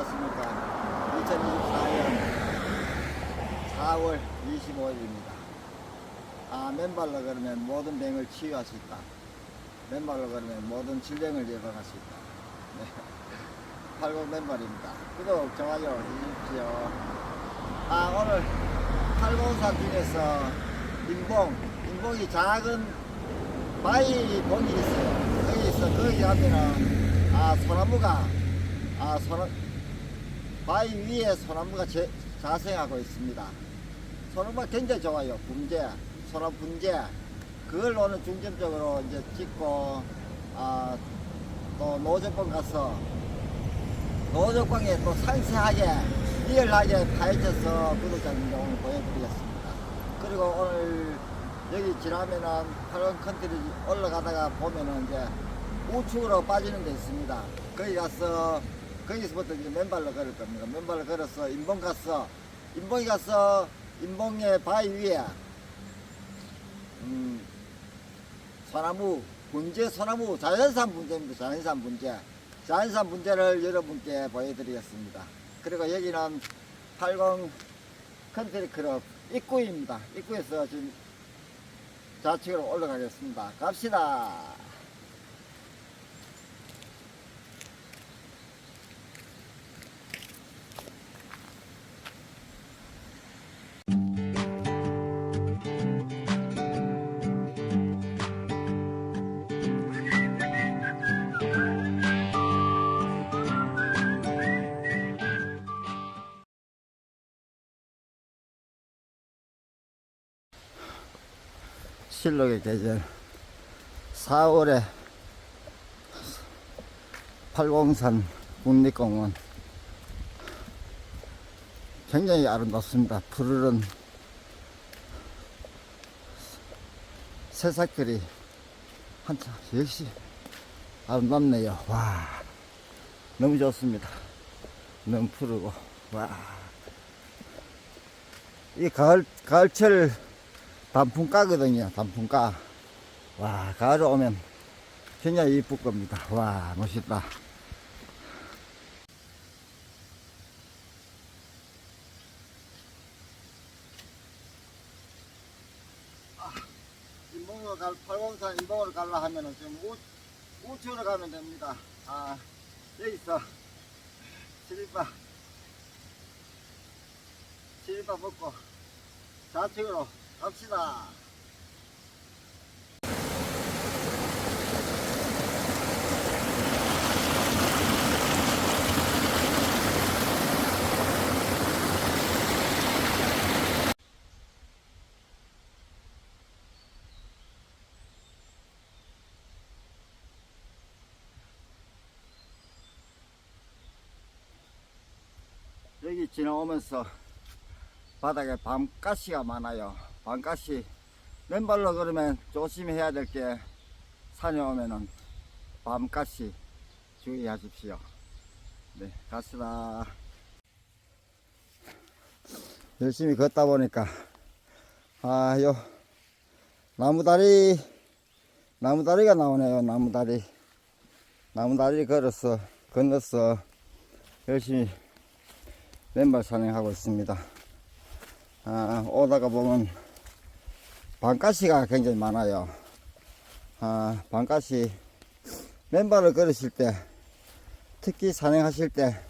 안녕하십니까. 2024년 4월 25일입니다. 아, 맨발로 걸으면 모든 병을 치유할 수 있다. 맨발로 걸으면 모든 질병을 예방할 수 있다. 네. 80 맨발입니다. 구독, 좋아요 해주십시오. 아, 오늘 854 중에서 인봉, 인봉이 작은 바위 봉이 있어요. 거기 있어, 거기 가면은, 아, 소나무가, 아, 소나, 바위 위에 소나무가 제, 자생하고 있습니다. 소나무가 굉장히 좋아요. 분재, 소나무 분재. 그걸 오늘 중점적으로 이제 찍고, 아, 또 노적봉 가서, 노적봉에 또 상세하게, 리얼하게 파헤쳐서 구독자님들 오늘 보여드리겠습니다. 그리고 오늘 여기 지나면은 파란 컨트리 올라가다가 보면은 이제 우측으로 빠지는 데 있습니다. 거기 가서 거기서부터 이제 맨발로 걸을 겁니다. 맨발로 걸어서 인봉 가서 인봉이 가서 인봉의 바위 위에 음, 소나무 분재 소나무 자연산 분재입니다. 자연산 분재 자연산 분재를 여러분께 보여드리겠습니다. 그리고 여기는 80 컨트리 클럽 입구입니다. 입구에서 지금 좌측으로 올라가겠습니다. 갑시다. 실록의 계절 4월에 팔공산 국립공원 굉장히 아름답습니다. 푸르른 새싹들이 한참 역시 아름답네요. 와 너무 좋습니다. 너무 푸르고 와 이 가을 가을철 단풍가거든요. 단풍가. 와, 가을에 오면 굉장히 이쁠 겁니다. 와, 멋있다. 인봉으로 갈, 팔공산 인봉으로 가려 하면은 지금 우, 우측으로 가면 됩니다. 아, 여기 있어. 시리바. 시리바 먹고 좌측으로 갑시다. 여기 지나오면서 바닥에 밤가시가 많아요. 밤가시 맨발로 걸으면 조심해야 될 게 산에 오면은 밤가시 주의하십시오. 네, 갑시다. 열심히 걷다 보니까 아요 나무다리 나무다리가 나오네요. 나무다리 나무다리 걸어서 건너서 열심히 맨발 산행하고 있습니다. 아, 오다가 보면 반가시가 굉장히 많아요. 아, 반가시 맨발을 걸으실 때 특히 산행하실 때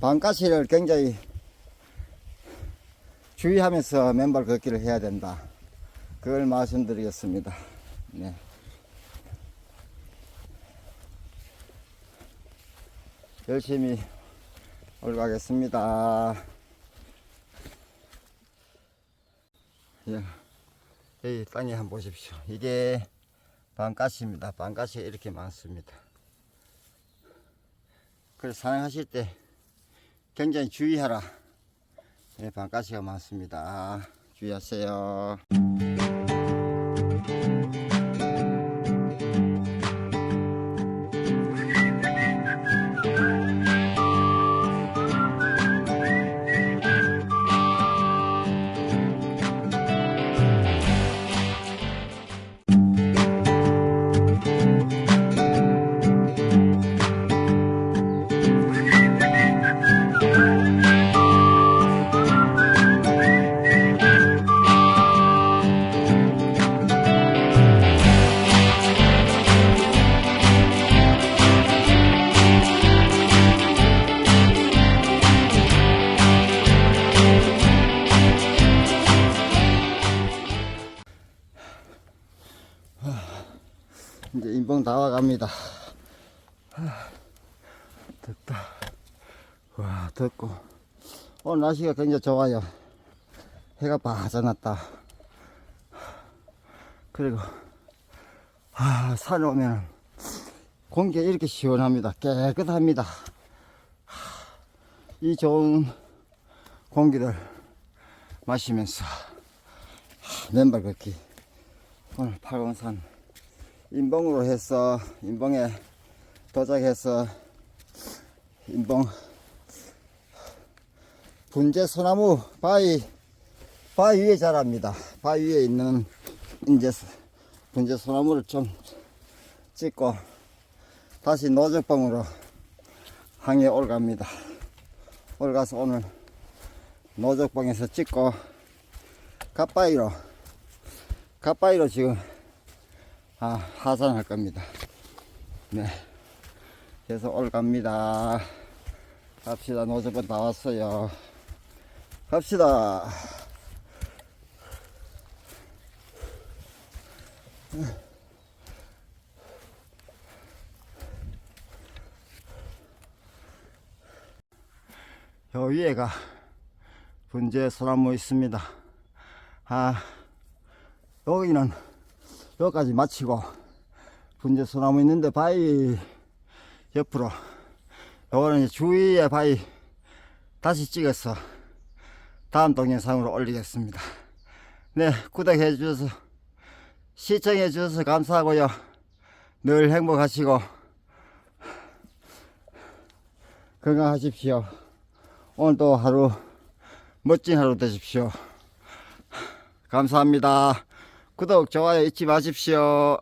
반가시를 굉장히 주의하면서 맨발 걷기를 해야 된다. 그걸 말씀드리겠습니다. 네. 열심히 올라가겠습니다. 예, 여기 땅에 한번 보십시오. 이게 반가시입니다. 반가시가 이렇게 많습니다. 그래서 산행하실 때 굉장히 주의하라. 예, 반가시가 많습니다. 주의하세요. 다 와갑니다. 하, 덥다. 와, 덥고. 오늘 날씨가 굉장히 좋아요. 해가 바짝 났다. 그리고, 아, 산에 오면 공기가 이렇게 시원합니다. 깨끗합니다. 이 좋은 공기를 마시면서 맨발 걷기 오늘 팔공산 인봉으로 해서 인봉에 도착해서 인봉 분재 소나무 바위 바위 위에 자랍니다. 바위 위에 있는 이제 분재 소나무를 좀 찍고 다시 노적봉으로 항해 올갑니다. 올가서 오늘 노적봉에서 찍고 갓바위로 갓바위로 지금 아, 하산할 겁니다. 네. 그래서 올 갑니다. 갑시다. 노적봉 다 왔어요. 갑시다. 요 위에가 분재 소나무 있습니다. 아, 여기는 여기까지 마치고 분재 소나무 있는데 바위 옆으로 요거는 주위에 바위 다시 찍어서 다음 동영상으로 올리겠습니다. 네, 구독해 주셔서 시청해 주셔서 감사하고요. 늘 행복하시고 건강하십시오. 오늘도 하루 멋진 하루 되십시오. 감사합니다. 구독, 좋아요 잊지 마십시오.